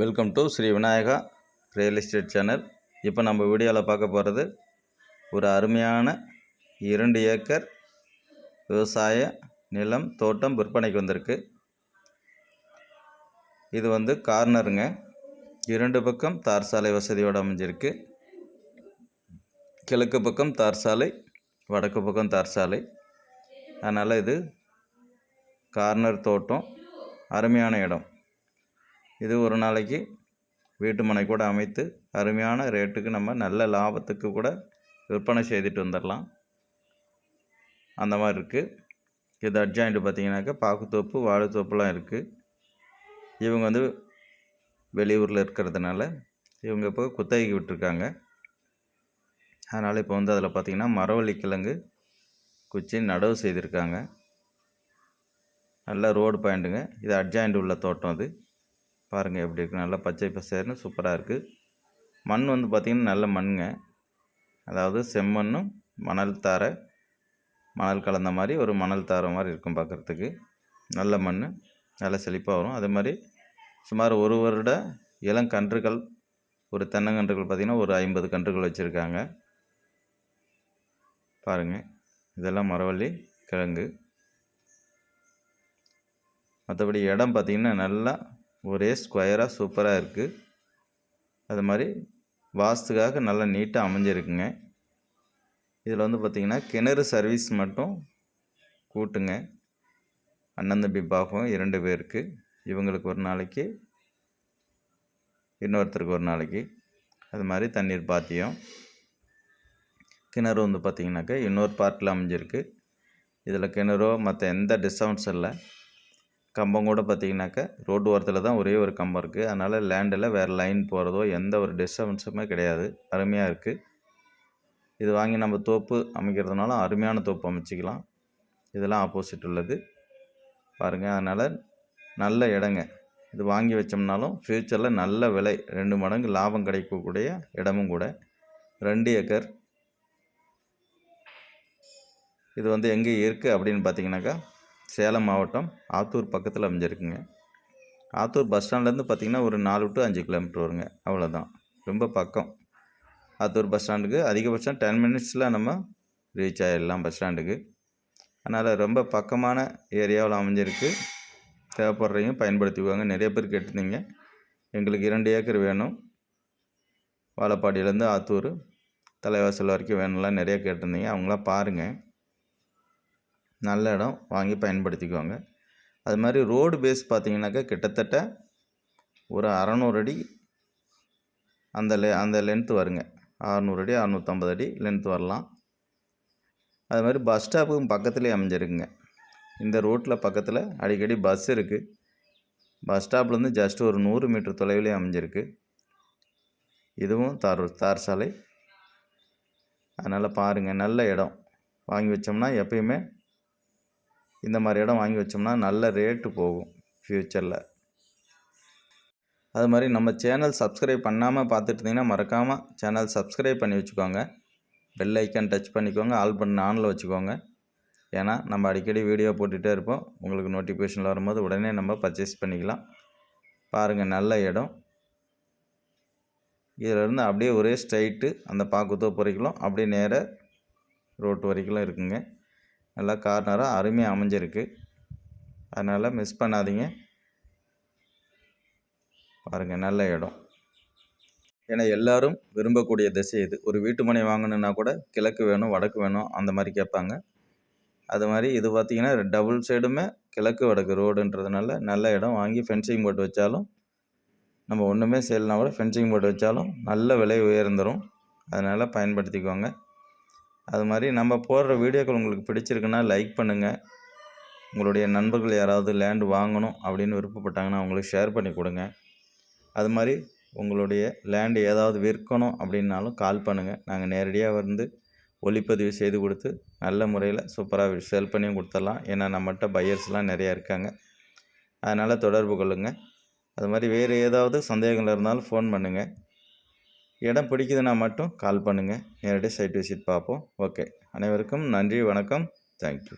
Welcome to Sri Vinayaka real estate channel இப்போ நம்ம வீடியோவில் பார்க்க போகிறது ஒரு அருமையான இரண்டு ஏக்கர் விவசாய நிலம் தோட்டம் விற்பனைக்கு வந்திருக்கு. இது வந்து கார்னருங்க. இரண்டு பக்கம் தார் சாலை வசதியோடு அமைஞ்சிருக்கு. கிழக்கு பக்கம் தார் சாலை வடக்கு பக்கம் தார் சாலை. அதனால் இது கார்னர் தோட்டம். அருமையான இடம். இது ஒரு நாளைக்கு வீட்டு மனை கூட அமைத்து அருமையான ரேட்டுக்கு நம்ம நல்ல லாபத்துக்கு கூட விற்பனை செய்துட்டு வந்துடலாம். அந்த மாதிரி இருக்குது இது அட்ஜாயிண்ட் பார்த்திங்கனாக்கா பாக்குத்தோப்பு வாழைத்தோப்புலாம் இருக்குது இவங்க வந்து வெளியூரில் இருக்கிறதுனால இவங்க இப்போ குத்தகைக்கு விட்டுருக்காங்க. அதனால் இப்போ வந்து அதில் பார்த்திங்கன்னா மரவள்ளி கிழங்கு குச்சி நடவு செய்திருக்காங்க. நல்ல ரோடு பாயிண்ட்டுங்க. இது அட்ஜாயிண்ட் உள்ள தோட்டம் அது. பாருங்கள் எப்படி இருக்குது நல்லா பச்சை பசேர்னு சூப்பராக இருக்குது மண் வந்து பார்த்திங்கன்னா நல்ல மண்ணுங்க. அதாவது செம்மண்ணும் மணல் தாரை மணல் கலந்த மாதிரி ஒரு மணல் தாரை மாதிரி இருக்கும் பார்க்குறதுக்கு நல்ல மண் நல்ல செழிப்பாக வரும். அதே மாதிரி சுமார் ஒரு வருட இளங்கன்றுகள் ஒரு தென்னங்கன்றுகள் பார்த்திங்கன்னா ஒரு ஐம்பது கன்றுகள் வச்சுருக்காங்க. பாருங்கள் இதெல்லாம் மரவள்ளி கிழங்கு. மற்றபடி இடம் பார்த்திங்கன்னா நல்லா ஒரே ஸ்கொயராக சூப்பராக இருக்குது அது மாதிரி வாஸ்துக்காக நல்லா நீட்டாக அமைஞ்சிருக்குங்க. இதில் வந்து பார்த்திங்கன்னா கிணறு சர்வீஸ் மட்டும் கூட்டுங்க. அண்ணன் தம்பி பாகம் இரண்டு பேருக்கு. இவங்களுக்கு ஒரு நாளைக்கு இன்னொருத்தருக்கு ஒரு நாளைக்கு. அது மாதிரி தண்ணீர் பாத்தியம். கிணறு வந்து பார்த்திங்கனாக்கா இன்னொரு பார்ட்டில் அமைஞ்சிருக்கு. இதில் கிணறோ மற்ற எந்த டிஸ்டர்பன்ஸும் இல்லை. கம்பம் கூட பார்த்தீங்கன்னாக்கா ரோடு ஓரத்தில் தான் ஒரே ஒரு கம்பம் இருக்குது அதனால் லேண்டில் வேறு லைன் போகிறதோ எந்த ஒரு டிஸ்டர்பன்ஸுமே கிடையாது. அருமையாக இருக்குது இது வாங்கி நம்ம தோப்பு அமைக்கிறதுனால அருமையான தோப்பு அமைச்சிக்கலாம். இதெல்லாம் ஆப்போசிட் உள்ளது. பாருங்கள் அதனால் நல்ல இடங்க. இது வாங்கி வச்சோம்னாலும் ஃப்யூச்சரில் நல்ல விலை ரெண்டு மடங்கு லாபம் கிடைக்கக்கூடிய இடமும் கூட. ரெண்டு ஏக்கர். இது வந்து எங்கே இருக்குது அப்படின்னு பார்த்தீங்கன்னாக்கா சேலம் மாவட்டம் ஆத்தூர் பக்கத்தில் அமைஞ்சிருக்குங்க. ஆத்தூர் பஸ் ஸ்டாண்ட்லேருந்து பார்த்திங்கன்னா ஒரு நாலு டு அஞ்சு கிலோமீட்டர் வருங்க. அவ்வளோதான் ரொம்ப பக்கம். ஆத்தூர் பஸ் ஸ்டாண்டுக்கு அதிகபட்சம் டென் மினிட்ஸில் நம்ம ரீச் ஆகிடலாம் பஸ் ஸ்டாண்டுக்கு. அதனால் ரொம்ப பக்கமான ஏரியாவில் அமைஞ்சிருக்கு. தேவைப்படுறீங்க பயன்படுத்திக்குவாங்க நிறைய பேர் கேட்டிருந்தீங்க. எங்களுக்கு இரண்டு ஏக்கர் வேணும். வாழப்பாடியிலேருந்து ஆத்தூர் தலைவாசல் வரைக்கும் வேணும்லாம் நிறைய கேட்டிருந்தீங்க. அவங்களாம் பாருங்கள் நல்ல இடம் வாங்கி பயன்படுத்திக்குவாங்க அது மாதிரி ரோடு பேஸ் பார்த்திங்கனாக்கா கிட்டத்தட்ட ஒரு அறநூறு அடி அந்த லெ அந்த லென்த்து வருங்க. அறநூறு அடி அறநூற்றம்பது அடி லென்த் வரலாம். அது மாதிரி பஸ் ஸ்டாப்புக்கும் பக்கத்துலேயே அமைஞ்சிருக்குங்க. இந்த ரோட்டில் பக்கத்தில் அடிக்கடி பஸ் இருக்குது பஸ் ஸ்டாப்லேருந்து ஜஸ்ட் ஒரு நூறு மீட்டர் தொலைவிலே அமைஞ்சிருக்கு. இதுவும் தார் தார் சாலை. அதனால் பாருங்கள் நல்ல இடம். வாங்கி வச்சோம்னா எப்பயுமே இந்த மாதிரி இடம் வாங்கி வச்சோம்னா நல்ல ரேட்டு போகும் ஃப்யூச்சரில் அது மாதிரி நம்ம சேனல் சப்ஸ்கிரைப் பண்ணாமல் பார்த்துட்டு இருந்தீங்கன்னா மறக்காமல் சேனல் சப்ஸ்கிரைப் பண்ணி வச்சுக்கோங்க. பெல் ஐக்கன் டச் பண்ணிக்கோங்க. ஆல் பண்ண ஆனில் வச்சுக்கோங்க. ஏன்னா நம்ம அடிக்கடி வீடியோ போட்டுகிட்டே இருப்போம். உங்களுக்கு நோட்டிஃபிகேஷனில் வரும்போது உடனே நம்ம பர்ச்சேஸ் பண்ணிக்கலாம். பாருங்கள் நல்ல இடம். இதிலேருந்து அப்படியே ஒரே ஸ்ட்ரைட்டு அந்த பாக்குத்தோப்பு வரைக்கும் அப்படியே நேராக ரோட்டு வரைக்கும் இருக்குங்க. நல்லா கார்னராக அருமையாக அமைஞ்சிருக்கு. அதனால் மிஸ் பண்ணாதீங்க. பாருங்கள் நல்ல இடம். ஏன்னா எல்லோரும் விரும்பக்கூடிய திசை இது. ஒரு வீட்டு மனை வாங்கணுன்னா கூட கிழக்கு வேணும் வடக்கு வேணும் அந்த மாதிரி கேட்பாங்க. அது மாதிரி இது பார்த்திங்கன்னா டபுள் சைடுமே கிழக்கு வடக்கு ரோடுன்றதுனால நல்ல இடம். வாங்கி ஃபென்சிங் போட்டு வச்சாலும் நம்ம ஒன்றுமே செய்யலைனா கூட ஃபென்சிங் போட்டு வச்சாலும் நல்ல விலை உயர்ந்துடும் அதனால் பயன்படுத்திக்கோங்க. அது மாதிரி நம்ம போடுற வீடியோக்கள் உங்களுக்கு பிடிச்சிருக்குன்னா லைக் பண்ணுங்கள் உங்களுடைய நண்பர்கள் யாராவது லேண்டு வாங்கணும் அப்படின்னு விருப்பப்பட்டாங்கன்னா அவங்களுக்கு ஷேர் பண்ணி கொடுங்க. அது மாதிரி உங்களுடைய லேண்டு ஏதாவது விற்கணும் அப்படின்னாலும் கால் பண்ணுங்கள் நாங்கள் நேரடியாக வந்து ஒளிப்பதிவு செய்து கொடுத்து நல்ல முறையில் சூப்பராக சேல் பண்ணியும் கொடுத்துடலாம். ஏன்னா நம்மகிட்ட பையர்ஸ்லாம் நிறையா இருக்காங்க. அதனால் தொடர்பு கொள்ளுங்கள் அது மாதிரி வேறு ஏதாவது சந்தேகங்கள் இருந்தாலும் ஃபோன் பண்ணுங்கள் இடம் பிடிக்குதுன்னா மட்டும் கால் பண்ணுங்கள் நேரடியாக சைட் விசிட் பார்ப்போம். ஓகே அனைவருக்கும் நன்றி வணக்கம். தேங்க்யூ